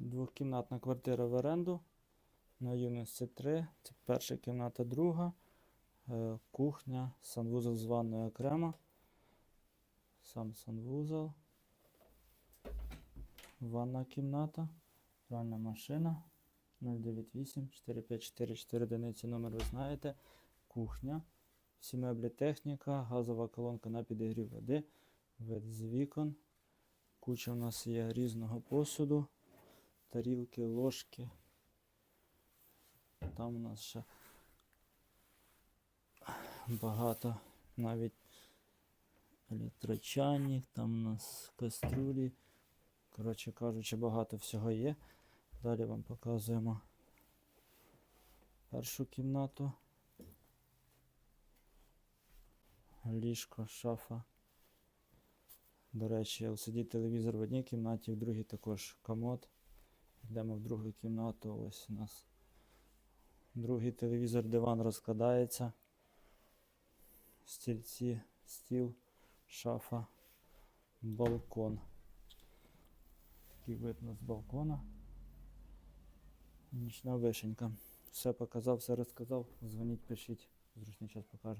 Двохкімнатна квартира в оренду. На юності 3. Це перша кімната, друга. Е, Кухня, санвузол з ванною окремо. Сам санвузол. Ванна кімната. Пральна машина. 098 454 4 одиниці номер ви знаєте. Кухня. Всі меблі техніка, газова колонка на підігрів води, вид з вікон. Куча у нас є різного посуду, тарілки, ложки. Там у нас ще багато навіть електрочайник, там у нас каструлі. Коротше кажучи, багато всього є. Далі вам показуємо першу кімнату. Ліжко, шафа. До речі, LCD телевізор в одній кімнаті, в другій також комод. Йдемо в другу кімнату. Ось у нас другий телевізор, диван розкладається. Стільці, стіл, шафа, балкон. Такий вид у нас з балкона. Нічна вишенька. Все показав, все розказав. Дзвоніть, пишіть. Зручний час покаже.